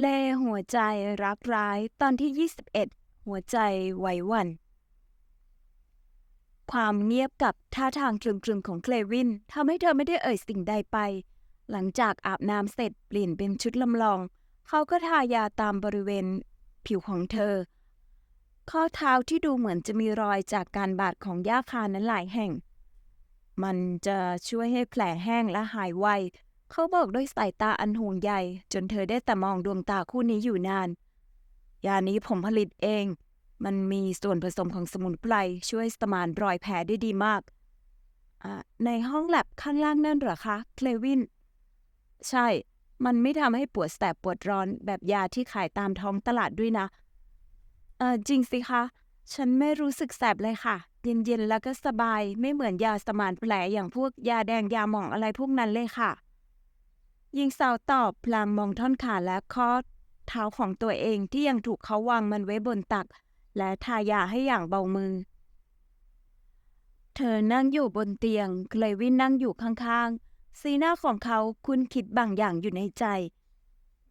เล่หัวใจรักร้ายตอนที่ 21 หัวใจไหวหวั่นความเงียบกับท่าทางตรึมๆของเคลวินทำให้เธอไม่ได้เอ่ยสิ่งใดไป หลังจากอาบน้ำเสร็จเปลี่ยนเป็นชุดลำลอง เขาก็ทายาตามบริเวณผิวของเธอ ข้อเท้าที่ดูเหมือนจะมีรอยจากการบาดของหญ้าคานั้นหลายแห่ง มันจะช่วยให้แผลแห้งและหายไว เขาบอกด้วยสายตาอันห่วงใยจนเธอได้แต่มองดวงตาคู่นี้อยู่นาน ยานี้ผมผลิตเอง มันมีส่วนผสมของสมุนไพรช่วยสมานรอยแผลได้ดีมากในห้องแลบข้างล่างนั่นหรอคะ เคลวิน ใช่ มันไม่ทำให้ปวดแสบปวดร้อนแบบยาที่ขายตามท้องตลาดด้วยนะเออจริงสิคะ ฉันไม่รู้สึกแสบเลยค่ะ เย็นๆแล้วก็สบายไม่เหมือนยาสมานแผลอย่างพวกยาแดงยาหมองอะไรพวกนั้นเลยค่ะ หญิงสาวตอบพลางมองท่อนขาและข้อเท้าของตัวเองที่ยังถูกเขาวางมันไว้บนตัก และทายาให้อย่างเบามือ เธอนั่งอยู่บนเตียงเคลวินนั่งอยู่ข้างๆ สีหน้าของเขาคุณคิดบางอย่างอยู่ในใจ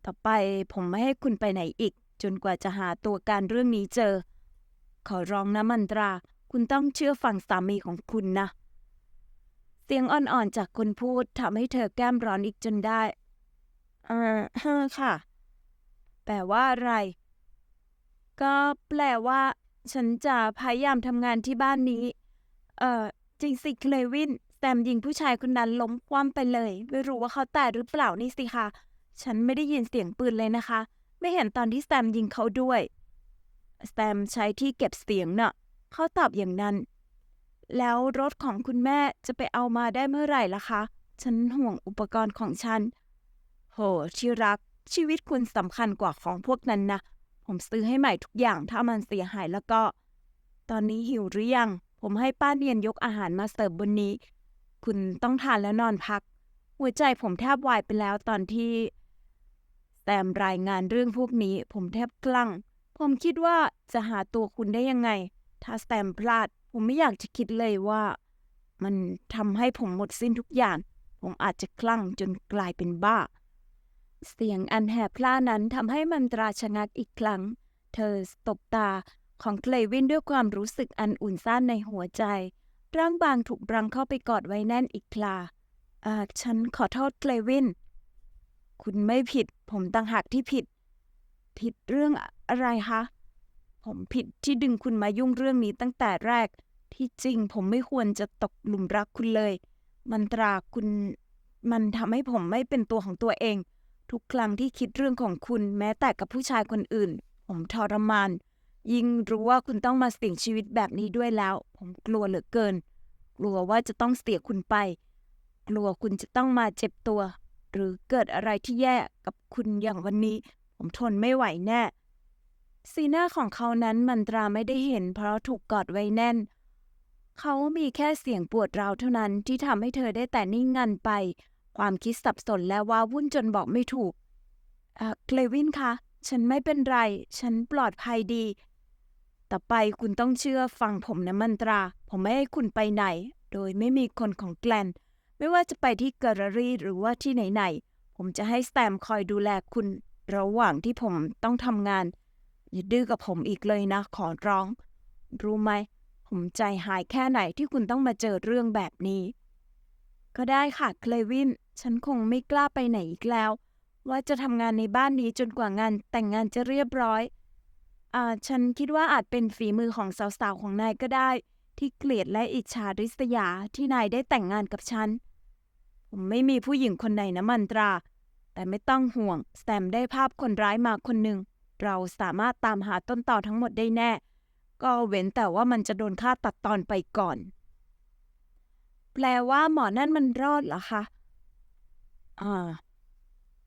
ต่อไปผมไม่ให้คุณไปไหนอีก จนกว่าจะหาตัวการเรื่องนี้เจอ ขอร้องนะมันตรา คุณต้องเชื่อฟังสามีของคุณนะ สียงอ่อนๆจากคนพูดทำให้เธอแก้มร้อนอีกจนได้ เออฮ้อค่ะ แปลว่าอะไร ก็แปลว่า ฉันจะพยายามทำงานที่บ้านนี้ เอ่อจริงสิเคลวินแซมยิงผู้ชายคนนั้นล้มคว่ำไปเลย ไม่รู้ว่าเขาแตายหรือเปล่านี่สิคะ ฉันไม่ได้ยินเสียงปืนเลยนะคะ ไม่เห็นตอนที่แซมยิงเขาด้วย แซมใช้ที่เก็บเสียงเน่ะเขาตอบอย่างนั้น แล้วรถของคุณแม่จะไปเอามาได้เมื่อไหร่ล่ะคะ ฉันห่วงอุปกรณ์ของฉัน โห ที่รัก ชีวิตคุณสำคัญกว่าของพวกนั้นนะ ผมซื้อให้ใหม่ทุกอย่างถ้ามันเสียหายแล้วก็ ตอนนี้หิวหรือยัง ผมให้ป้าเนียนยกอาหารมาเสิร์ฟบนนี้ คุณต้องทานแล้วนอนพัก หัวใจผมแทบวายไปแล้วตอนที่แซมรายงานเรื่องพวกนี้ ผมแทบกลั้ง ผมคิดว่าจะหาตัวคุณได้ยังไง ถ้าแซมพลาด ผมไม่อยากจะคิดเลยว่า มันทำให้ผมหมดสิ้นทุกอย่าง ผมอาจจะคลั่งจนกลายเป็นบ้า เสียงอันแหบพล่านั้นทำให้มันตราชะงักอีกครั้ง เธอตบตาของเคลวินด้วยความรู้สึกอันอุ่นซ่านในหัวใจ ร่างบางถูกรังเข้าไปกอดไว้แน่นอีกคลาอ่าฉันขอโทษเคลวิน คุณไม่ผิด ผมต่างหากที่ผิด ผิดเรื่องอะไรคะ ผมผิดที่ดึงคุณมายุ่งเรื่องนี้ตั้งแต่แรก ที่จริงผมไม่ควรจะตกหลุมรักคุณเลย มันตราคุณ มันทำให้ผมไม่เป็นตัวของตัวเอง ทุกครั้งที่คิดเรื่องของคุณแม้แต่กับผู้ชายคนอื่น ผมทรมาน ยิ่งรู้ว่าคุณต้องมาเสี่ยงชีวิตแบบนี้ด้วยแล้ว ผมกลัวเหลือเกิน กลัวว่าจะต้องเสียคุณไป กลัวคุณจะต้องมาเจ็บตัว หรือเกิดอะไรที่แย่กับคุณอย่างวันนี้ ผมทนไม่ไหวแน่ สีหน้าของเขานั้นมันตราไม่ได้เห็นเพราะถูกกอดไว้แน่น เขามีแค่เสียงปวดร้าวเท่านั้นที่ทำให้เธอได้แต่นิ่งงันไป ความคิดสับสนและว้าวุ่นจนบอกไม่ถูกอะเคลวินคะ ฉันไม่เป็นไร ฉันปลอดภัยดี ต่อไปคุณต้องเชื่อฟังผมนะมันตรา ผมไม่ให้คุณไปไหน โดยไม่มีคนของแกลน ไม่ว่าจะไปที่แกลเลอรี่หรือว่าที่ไหนๆ ผมจะให้สแซมคอยดูแลคุณ ระหว่างที่ผมต้องทำงาน อย่าดื้อกับผมอีกเลยนะ ขอร้อง รู้ไหม ผมใจหายแค่ไหนที่คุณต้องมาเจอเรื่องแบบนี้ ก็ได้ค่ะเคลวิน ฉันคงไม่กล้าไปไหนอีกแล้ว ว่าจะทำงานในบ้านนี้จนกว่างานแต่งงานจะเรียบร้อยอ่าฉันคิดว่าอาจเป็นฝีมือของสาวๆของนายก็ได้ ที่เกลียดและอิจฉาริษยาที่นายได้แต่งงานกับฉัน ผมไม่มีผู้หญิงคนไหนนะมันตรา แต่ไม่ต้องห่วง แซมได้ภาพคนร้ายมาคนหนึ่ง เราสามารถตามหาต้นต่อทั้งหมดได้แน่ ก็เว้นแต่ว่ามันจะโดนฆ่าตัดตอนไปก่อน แปลว่าหมอนั่นมันรอดเหรอคะ อ่า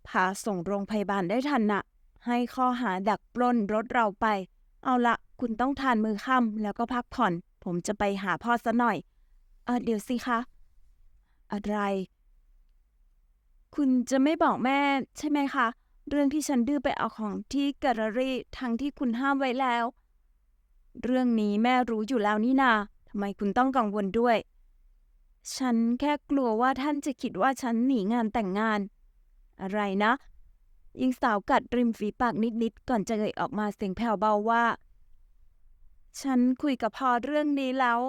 พาส่งโรงพยาบาลได้ทันนะให้ข้อหาดักปล้นรถเราไป เอาละคุณต้องทานมือค่ำแล้วก็พักผ่อน ผมจะไปหาพ่อซะหน่อย เออเดี๋ยวสิคะ อะไร คุณจะไม่บอกแม่ใช่ไหมคะ เรื่องที่ฉันดื้อไปเอาของที่แกลเลอรี่ทั้งที่คุณห้ามไว้แล้ว เรื่องนี้แม่รู้อยู่แล้วนี่นาทำไมคุณต้องกังวลด้วย ฉันแค่กลัวว่าท่านจะคิดว่าฉันหนีงานแต่งงาน อะไรนะหญิงสาวกัดริมฝีปากนิดๆก่อนจะเอ่ยออกมาเสียงแผ่วเบาว่า ฉันคุยกับพ่อเรื่องนี้แล้ว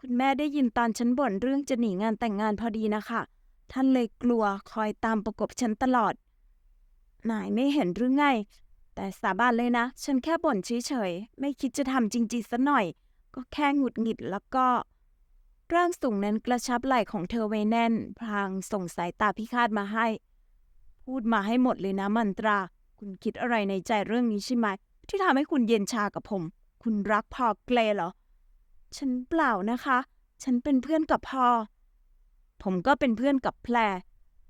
คุณแม่ได้ยินตอนฉันบ่นเรื่องจะหนีงานแต่งงานพอดีนะคะ ท่านเลยกลัวคอยตามประกบฉันตลอด นายไม่เห็นหรือไง แต่สาบานเลยนะ ฉันแค่บ่นเฉยๆ ไม่คิดจะทำจริงๆสัหน่อย ก็แค่หงุดหงิดแล้วก็ ร่างสูงนั้นกระชับไหล่ของเธอไว้แน่น พลางส่งสายตาพิฆาตมาให้ พูดมาให้หมดเลยนะมันตรา คุณคิดอะไรในใจเรื่องนี้ใช่ไหม ที่ทำให้คุณเย็นชากับผม คุณรักพอเกลเหรอ ฉันเปล่านะคะ ฉันเป็นเพื่อนกับพอ ผมก็เป็นเพื่อนกับแพร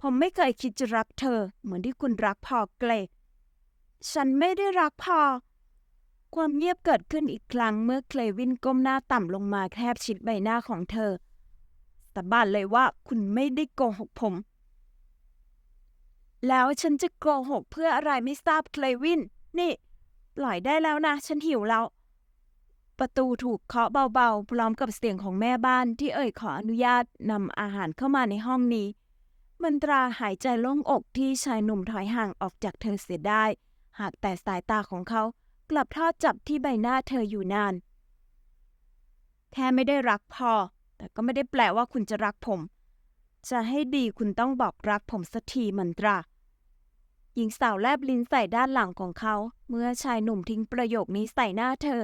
ผมไม่เคยคิดจะรักเธอ เหมือนที่คุณรักพอเกลฉันไม่ได้รักพอ ความเงียบเกิดขึ้นอีกครั้งเมื่อเคลวินก้มหน้าต่ำลงมาแทบชิดใบหน้าของเธอแต่บ้านเลยว่าคุณไม่ได้โกหกผม แล้วฉันจะโกหกเพื่ออะไรไม่ทราบเคลวิน นี่ปล่อยได้แล้วนะ ฉันหิวแล้ว ประตูถูกเคาะเบาๆ พร้อมกับเสียงของแม่บ้านที่เอ่ยขออนุญาตนำอาหารเข้ามาในห้องนี้ มันตราหายใจโล่งอกที่ชายหนุ่มถอยห่างออกจากเธอเสียได้ หากแต่สายตาของเขากลับทอดจับที่ใบหน้าเธออยู่นาน แค่ไม่ได้รักพอ แต่ก็ไม่ได้แปลว่าคุณจะรักผม จะให้ดีคุณต้องบอกรักผมสักทีมันตราหญิงสาวแลบลิ้นใส่ด้านหลังของเขา เมื่อชายหนุ่มทิ้งประโยคนี้ใส่หน้าเธอ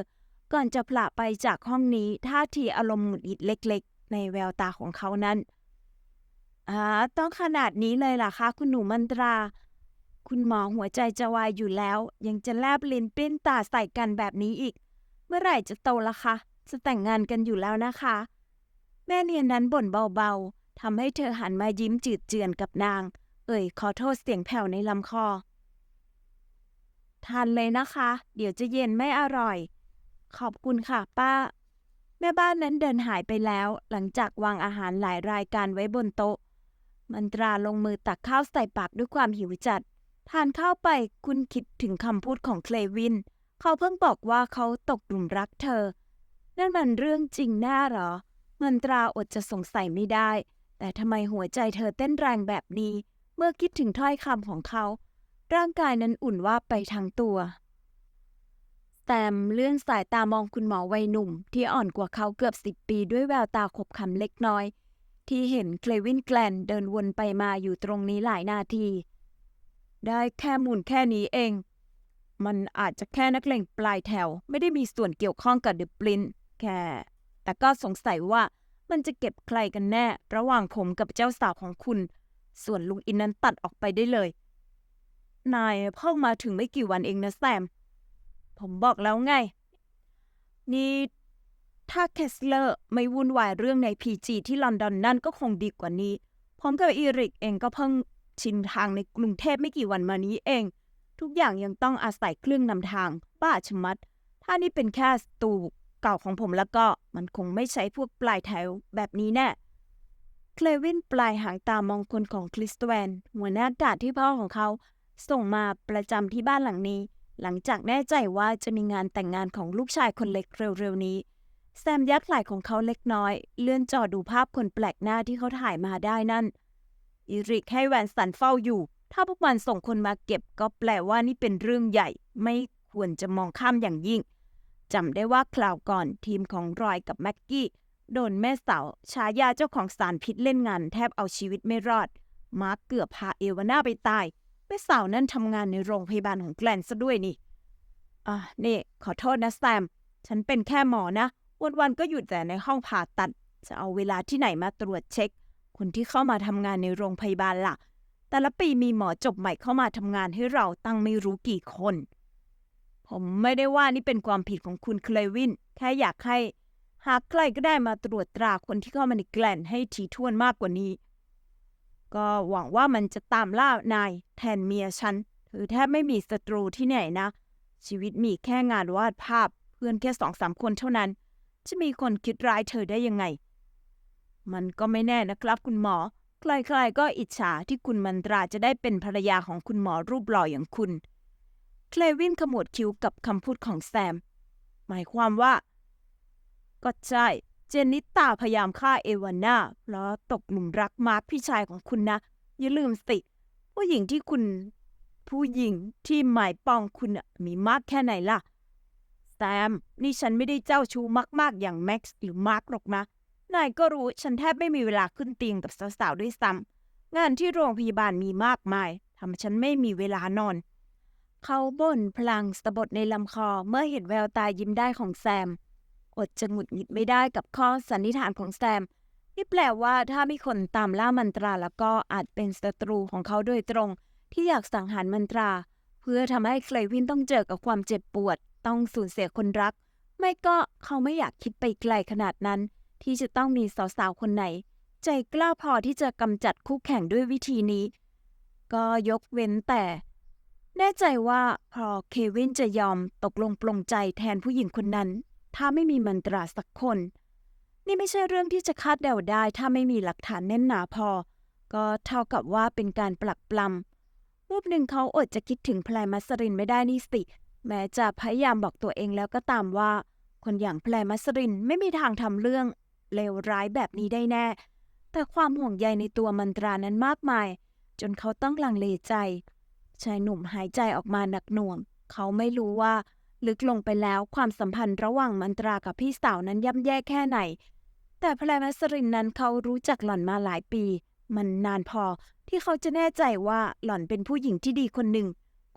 ก่อนจะผละไปจากห้องนี้ท่าทีอารมณ์หงุดหงิดเล็ก ๆ ในแววตาของเขานั้น อา ต้องขนาดนี้เลยล่ะคะ คุณหนูมันตรา คุณหมอหัวใจจะวายอยู่แล้ว ยังจะแลบลิ้นปลิ้นตาใส่กันแบบนี้อีก เมื่อไหร่จะโตละคะ จะแต่งงานกันอยู่แล้วนะคะ แม่เนียนนั้นบ่นเบาๆทำให้เธอหันมายิ้มจืดเจือนกับนาง เอ่ย ขอโทษเสียงแผ่วในลำคอ ทานเลยนะคะ เดี๋ยวจะเย็นไม่อร่อย ขอบคุณค่ะป้า แม่บ้านนั้นเดินหายไปแล้ว หลังจากวางอาหารหลายรายการไว้บนโต๊ะ มันตราลงมือตักข้าวใส่ปากด้วยความหิวจัด ทานข้าวไปคุณคิดถึงคำพูดของเคลวิน เขาเพิ่งบอกว่าเขาตกหลุมรักเธอ นั่นมันเรื่องจริงแน่หรอ มันตราอดจะสงสัยไม่ได้ แต่ทำไมหัวใจเธอเต้นแรงแบบนี้ เมื่อคิดถึงถ้อยคำของเขา ร่างกายนั้นอุ่นว่าไปทั้งตัวแตมเลื่อนสายตามองคุณหมอวัยหนุ่ม ที่อ่อนกว่าเขาเกือบสิบปีด้วยแววตาขบขำเล็กน้อย ที่เห็นเคลวินแกลนเดินวนไปมาอยู่ตรงนี้หลายนาที ได้แค่มุนแค่นี้เอง มันอาจจะแค่นักเลงปลายแถว ไม่ได้มีส่วนเกี่ยวข้องกับเดอะปลินแค่ แต่ก็สงสัยว่ามันจะเก็บใครกันแน่ ระหว่างผมกับเจ้าสาวของคุณ ส่วนลุงอินนั้นตัดออกไปได้เลย นายเพิ่งมาถึงไม่กี่วันเองนะแซม ผมบอกแล้วไง นี่ ถ้าเคสเลอร์ไม่วุ่นวายเรื่องในพีจีที่ลอนดอนนั่นก็คงดีกว่านี้ ผมกับอีริกเองก็เพิ่งชินทางในกรุงเทพไม่กี่วันมานี้เอง ทุกอย่างยังต้องอาศัยเครื่องนำทางบ้าชะมัด ถ้านี่เป็นแค่สตูเก่าของผมแล้วก็มันคงไม่ใช้พวกปลายแถวแบบนี้แน่เคลวินปลายหางตามองคนของคริสตแวน หัวหน้ากาดที่พ่อของเขา ส่งมาประจำที่บ้านหลังนี้ หลังจากแน่ใจว่าจะมีงานแต่งงานของลูกชายคนเล็กเร็วๆนี้ แซมยักไหล่ของเขาเล็กน้อย เลื่อนจอดูภาพคนแปลกหน้าที่เขาถ่ายมาได้นั่น อิริกให้แวนสันเฝ้าอยู่ ถ้าพวกมันส่งคนมาเก็บก็แปลว่านี่เป็นเรื่องใหญ่ ไม่ควรจะมองข้ามอย่างยิ่งจำได้ว่าคราวก่อนทีมของรอยกับแม็กกี้โดนแม่สาวชายาเจ้าของสารพิษเล่นงานแทบเอาชีวิตไม่รอด มาร์กเกือบพาเอวาน่าไปตาย แม่สาวนั่นทำงานในโรงพยาบาลของแกลนซะด้วยนี่ อะนี่ขอโทษนะแซม ฉันเป็นแค่หมอนะ วันๆก็อยู่แต่ในห้องผ่าตัด จะเอาเวลาที่ไหนมาตรวจเช็ค คนที่เข้ามาทำงานในโรงพยาบาลล่ะ แต่ละปีมีหมอจบใหม่เข้ามาทำงานให้เราตั้งไม่รู้กี่คน ผมไม่ได้ว่านี่เป็นความผิดของคุณเคลวิน แค่อยากให้ หากใครก็ได้มาตรวจตราคนที่เข้ามาในแกลนให้ทีท่วนมากกว่านี้ ก็หวังว่ามันจะตามล่านายแทนเมียฉันเธอแทบไม่มีศัตรูที่ไหนนะ ชีวิตมีแค่งานวาดภาพเพื่อนแค่สองสามคนเท่านั้น จะมีคนคิดร้ายเธอได้ยังไง มันก็ไม่แน่นะครับคุณหมอ ใครๆก็อิจฉาที่คุณมันตราจะได้เป็นภรรยาของคุณหมอรูปหล่ออย่างคุณ เคลวินขมวดคิ้วกับคำพูดของแซม หมายความว่า ก็ใช่ เจนนิตาพยายามฆ่าเอวาน่าเพราะตกหลุมรักมาร์คพี่ชายของคุณนะ อย่าลืมสิผู้หญิงที่คุณ ผู้หญิงที่หมายปองคุณน่ะมีมากแค่ไหนล่ะ แซมนี่ฉันไม่ได้เจ้าชู้มากๆ อย่างแม็กซ์หรือมาร์กหรอกนะ นายก็รู้ฉันแทบไม่มีเวลาขึ้นเตียงกับสาวๆด้วยซ้ำงานที่โรงพยาบาลมีมากมายทำให้ฉันไม่มีเวลานอน เขาบ่นพลางสะบดในลำคอเมื่อเห็นแววตายิ้มได้ของแซม อดจะหงุดหงิดไม่ได้กับข้อสันนิษฐานของแซมที่แปลว่าถ้ามีคนตามล่ามันตราแล้วก็อาจเป็นศัตรูของเขาโดยตรง ที่อยากสังหารมันตรา เพื่อทำให้เคลวินต้องเจอกับความเจ็บปวด ต้องสูญเสียคนรัก ไม่ก็เขาไม่อยากคิดไปไกลขนาดนั้น ที่จะต้องมีสาวๆคนไหน ใจกล้าพอที่จะกำจัดคู่แข่งด้วยวิธีนี้ ก็ยกเว้นแต่ แน่ใจว่าพอเควินจะยอมตกลงปลงใจแทนผู้หญิงคนนั้น ถ้าไม่มีมันตราสักคน นี่ไม่ใช่เรื่องที่จะคาดเดาได้ถ้าไม่มีหลักฐานแน่นหนาพอ ก็เท่ากับว่าเป็นการปลักปลำรูปหนึ่งเขาอดจะคิดถึงแพรมัสรินไม่ได้นี่สิ แม้จะพยายามบอกตัวเองแล้วก็ตามว่า คนอย่างแพรมัสรินไม่มีทางทำเรื่องเลวร้ายแบบนี้ได้แน่ แต่ความห่วงใยในตัวมันตรานั้นมากมาย จนเขาต้องลังเลใจ ชายหนุ่มหายใจออกมาหนักหน่วง เขาไม่รู้ว่า ลึกลงไปแล้วความสัมพันธ์ระหว่างมันตรากับพี่สาวนั้นย่ำแย่แค่ไหน แต่แพรมัสรินนั้นเขารู้จักหล่อนมาหลายปี มันนานพอที่เขาจะแน่ใจว่าหล่อนเป็นผู้หญิงที่ดีคนหนึ่ง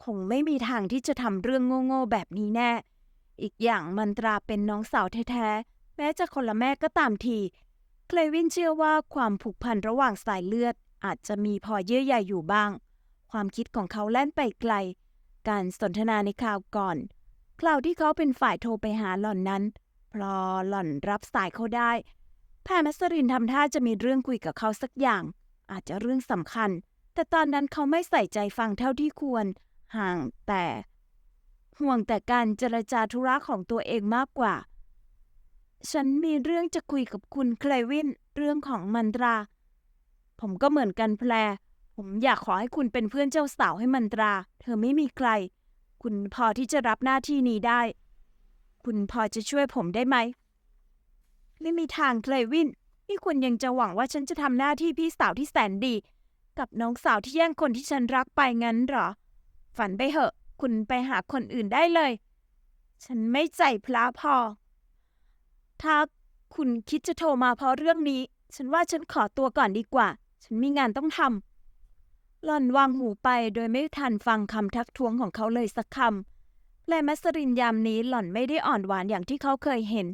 คงไม่มีทางที่จะทำเรื่องโง่ๆแบบนี้แน่ อีกอย่างมันตราเป็นน้องสาวแท้ๆ แม้จะคนละแม่ก็ตามที เคลวินเชื่อว่าความผูกพันระหว่างสายเลือด อาจจะมีพอเยื่อใยอยู่บ้าง ความคิดของเขาแล่นไปไกล การสนทนาในคราวก่อน คราวที่เขาเป็นฝ่ายโทรไปหาหล่อนนั้น พอหล่อนรับสายเขาได้ แพรมัสรินทำท่าจะมีเรื่องคุยกับเขาสักอย่าง อาจจะเรื่องสำคัญ แต่ตอนนั้นเขาไม่ใส่ใจฟังเท่าที่ควร ห่างแต่ห่วงแต่การเจรจาธุระของตัวเองมากกว่า ฉันมีเรื่องจะคุยกับคุณเคลวินเรื่องของมันตรา ผมก็เหมือนกันแพรผมอยากขอให้คุณเป็นเพื่อนเจ้าสาวให้มันตรา เธอไม่มีใคร คุณพอที่จะรับหน้าที่นี้ได้ คุณพอจะช่วยผมได้ไหม ไม่มีทางเคลวินนี่คุณยังจะหวังว่าฉันจะทำหน้าที่พี่สาวที่แสนดี กับน้องสาวที่แย่งคนที่ฉันรักไปงั้นเหรอ ฝันไปเหอะ คุณไปหาคนอื่นได้เลย ฉันไม่ใจพระพอ ถ้าคุณคิดจะโทรมาเพราะเรื่องนี้ ฉันว่าฉันขอตัวก่อนดีกว่า ฉันมีงานต้องทำหล่อนวางหูไปโดยไม่ทันฟังคำทักท้วงของเขาเลยสักคำและมัสรินยามนี้หล่อนไม่ได้อ่อนหวานอย่างที่เขาเคยเห็น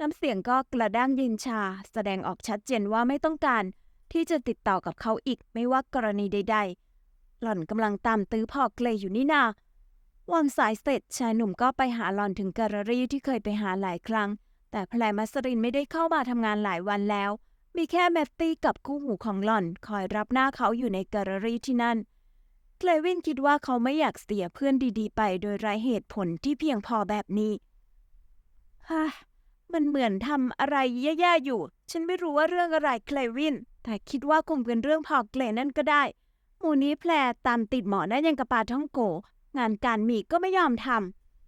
น้ำเสียงก็กระด้างเย็นชา แสดงออกชัดเจนว่าไม่ต้องการ ที่จะติดต่อกับเขาอีกไม่ว่ากรณีใด ๆ หล่อนกำลังตามตื้อพอเกลยอยู่นี่นาวางสายเสร็จชายหนุ่มก็ไปหาหล่อนถึงแกลเลอรี่ที่เคยไปหาหลายครั้ง แต่แพรมัสรินไม่ได้เข้ามาทำงานหลายวันแล้ว มีแค่แมตตี้กับคู่หูของหล่อน คอยรับหน้าเขาอยู่ในแกลเลอรี่ที่นั่นเคลวินคิดว่าเขาไม่อยากเสียเพื่อนดีๆ ไปโดยไร้เหตุผลที่เพียงพอแบบนี้ฮ่ามันเหมือนทำอะไรแย่ๆอยู่ ฉันไม่รู้ว่าเรื่องอะไรเคลวิน แต่คิดว่าคงเป็นเรื่องพอเกลนั่นก็ได้ หมูนี้แพรตามติดหมอนั่นยังกระปาท่องโก งานการมีก็ไม่ยอมท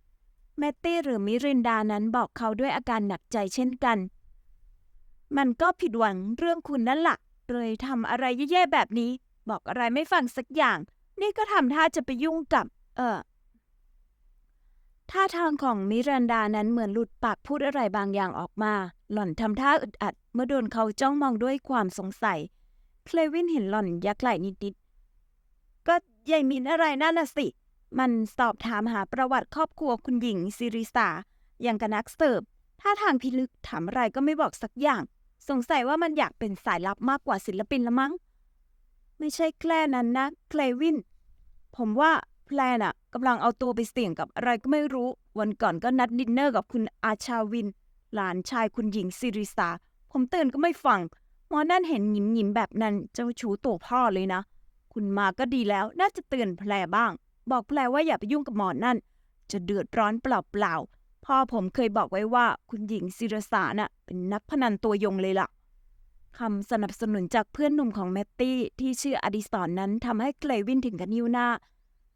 ำแมตตี้หรือมิรินดานั้นบอกเขาด้วยอาการหนักใจเช่นกัน มันก็ผิดหวังเรื่องคุณนั่นละ่ะเลยทำอะไรแย่ๆแบบนี้ บอกอะไรไม่ฟังสักอย่าง นี่ก็ทำท่าจะไปยุ่งกับ เออท่าทางของมิรันดานั้นเหมือนหลุดปากพูดอะไรบางอย่างออกมา หล่อนทำท่าอึดอัด เมื่อโดนเขาจ้องมองด้วยความสงสัย เคลวินเห็นหล่อนยักไหล่นิด ยายมินอะไรนั่นน่ะสิ มันสอบถามหาประวัติครอบครัวคุณหญิงซิริสาอย่างกนักเสิร์ฟท่าทางพิลึกถามอะไรก็ไม่บอกสักอย่าง สงสัยว่ามันอยากเป็นสายลับมากกว่าศิลปินละมั้ง ไม่ใช่แคลนั้นนะเคลวิน ผมว่าแพลนอะกำลังเอาตัวไปเสี่ยงกับอะไรก็ไม่รู้ วันก่อนก็นัดดินเนอร์กับคุณอาชาวิน หลานชายคุณหญิงซิริสาผมเตือนก็ไม่ฟังหมอนั่นเห็นหยิมหยิมแบบนั้นเจ้าชู้ตัวพ่อเลยนะ คุณมาก็ดีแล้วน่าจะเตือนแพรบ้าง บอกแพรว่าอย่าไปยุ่งกับหมอนนั่น จะเดือดร้อนเปล่าๆพ่อผมเคยบอกไว้ว่า คุณหญิงซิรสาน่ะเป็นนักพนันตัวยงเลยล่ะคำสนับสนุนจากเพื่อนหนุ่มของแมตตี้ที่ชื่ออดิสรนนั้นทำให้เกลวินถึงกับนิ้วหน้า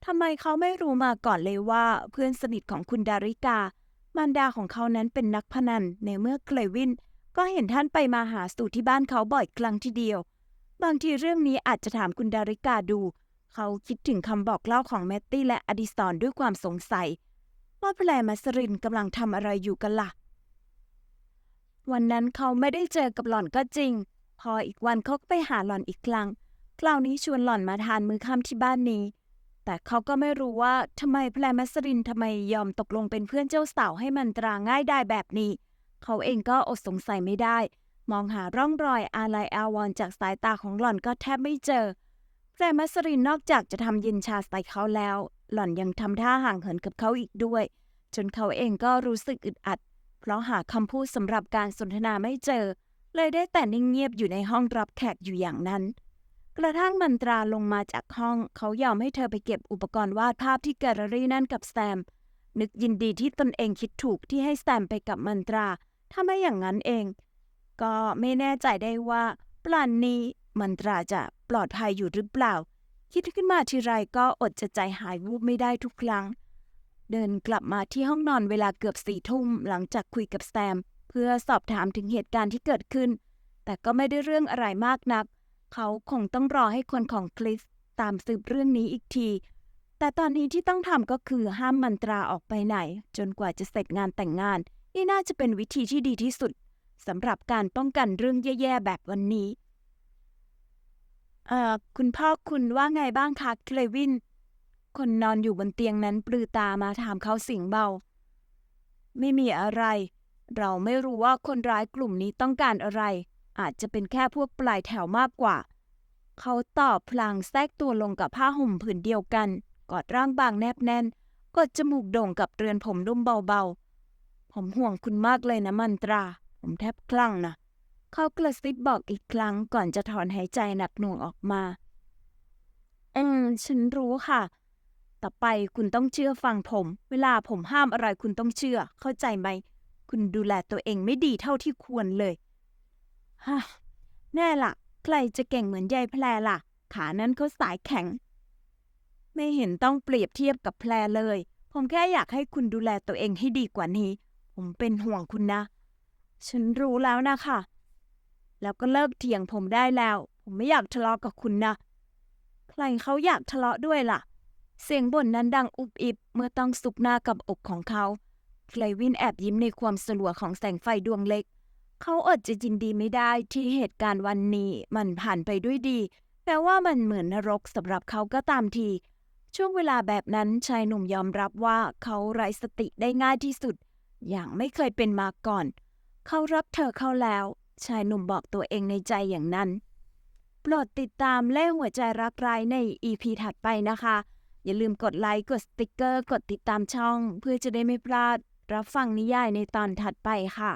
ทำไมเขาไม่รู้มาก่อนเลยว่าเพื่อนสนิทของคุณดาริกา มารดาของเขานั้นเป็นนักพนันในเมื่อเกลวิน ก็เห็นท่านไปมาหาสู่ที่บ้านเขาบ่อยครั้งทีเดียว บางทีเรื่องนี้อาจจะถามคุณดาริกาดู เขาคิดถึงคำบอกเล่าของแมตตี้และอดิสรด้วยความสงสัย ว่าแพรมัสรินกำลังทำอะไรอยู่กันล่ะ วันนั้นเขาไม่ได้เจอกับหล่อนก็จริง พออีกวันเขาก็ไปหาหล่อนอีกครั้ง คราวนี้ชวนหล่อนมาทานมื้อค่ำที่บ้านนี้ แต่เขาก็ไม่รู้ว่าทำไมแพรมัสรินทำไมยอมตกลงเป็นเพื่อนเจ้าสาวให้มันตราง่ายได้แบบนี้ เขาเองก็อดสงสัยไม่ได้ มองหาร่องรอยอาลัยอาวรจากสายตาของหล่อนก็แทบไม่เจอแพรมัสรินนอกจากจะทำย็นชาใส่เขาแล้ว หล่อนยังทำท่าห่างเหินกับเขาอีกด้วย จนเขาเองก็รู้สึกอึดอัด เพราะหาคำพูดสำหรับการสนทนาไม่เจอ เลยได้แต่นิ่งเงียบอยู่ในห้องรับแขกอยู่อย่างนั้น กระทั่งมันตราลงมาจากห้องเขายอมให้เธอไปเก็บอุปกรณ์วาดภาพที่แกลเลอรี่นั่นกับแซมนึกยินดีที่ตนเองคิดถูกที่ให้แซมไปกับมันตรา ถ้าไม่อย่างนั้นเอง ก็ไม่แน่ใจได้ว่าปลานนี้มันตราจะปลอดภัยอยู่หรือเปล่า คิดขึ้นมาทีไรก็อดจะใจหายวูบไม่ได้ทุกครั้ง เดินกลับมาที่ห้องนอนเวลาเกือบสี่ทุ่มหลังจากคุยกับแซมเพื่อสอบถามถึงเหตุการณ์ที่เกิดขึ้น แต่ก็ไม่ได้เรื่องอะไรมากนัก เขาคงต้องรอให้คนของคริสตามสืบเรื่องนี้อีกที แต่ตอนนี้ที่ต้องทำก็คือห้ามมันตราออกไปไหน จนกว่าจะเสร็จงานแต่งงาน นี่น่าจะเป็นวิธีที่ดีที่สุด สำหรับการป้องกันเรื่องแย่ๆแบบวันนี้ เอ่อ คุณพ่อคุณว่าไงบ้างคะเคลวิน คนนอนอยู่บนเตียงนั้นปลือตามาถามเขาเสียงเบา ไม่มีอะไร เราไม่รู้ว่าคนร้ายกลุ่มนี้ต้องการอะไร อาจจะเป็นแค่พวกปลายแถวมากกว่า เขาตอบพลางแทรกตัวลงกับผ้าห่มผืนเดียวกัน กอดร่างบางแนบแน่น กดจมูกโด่งกับเรือนผมนุ่มเบาๆ ผมห่วงคุณมากเลยนะมันตรา ผมแทบคลั่งนะเขากระซิบบอกอีกครั้งก่อนจะถอนหายใจหนักหน่วงออกมาเออฉันรู้ค่ะ ต่อไปคุณต้องเชื่อฟังผม เวลาผมห้ามอะไรคุณต้องเชื่อ เข้าใจไหม คุณดูแลตัวเองไม่ดีเท่าที่ควรเลยฮะแน่ละใครจะเก่งเหมือนยายแพรล่ะ ขานั้นเขาสายแข็ง ไม่เห็นต้องเปรียบเทียบกับแพรเลย ผมแค่อยากให้คุณดูแลตัวเองให้ดีกว่านี้ ผมเป็นห่วงคุณนะ ฉันรู้แล้วนะคะ แล้วก็เลิกเถียงผมได้แล้ว ผมไม่อยากทะเลาะกับคุณนะ ใครเขาอยากทะเลาะด้วยล่ะ เสียงบ่นนั้นดังอุบอิบเมื่อต้องสุกหน้ากับอกของเขาเคลวินแอบยิ้มในความสลัวของแสงไฟดวงเล็ก เขาอดจะยินดีไม่ได้ที่เหตุการณ์วันนี้มันผ่านไปด้วยดี แต่ว่ามันเหมือนนรกสำหรับเขาก็ตามที ช่วงเวลาแบบนั้นชายหนุ่มยอมรับว่าเขาไร้สติได้ง่ายที่สุด อย่างไม่เคยเป็นมาก่อน เขารับเธอเข้าแล้ว ชายหนุ่มบอกตัวเองในใจอย่างนั้น โปรดติดตามเล่หัวใจรักร้ายใน EP ถัดไปนะคะ อย่าลืมกดไลค์ กดสติกเกอร์ กดติดตามช่อง เพื่อจะได้ไม่พลาด รับฟังนิยายในตอนถัดไปค่ะ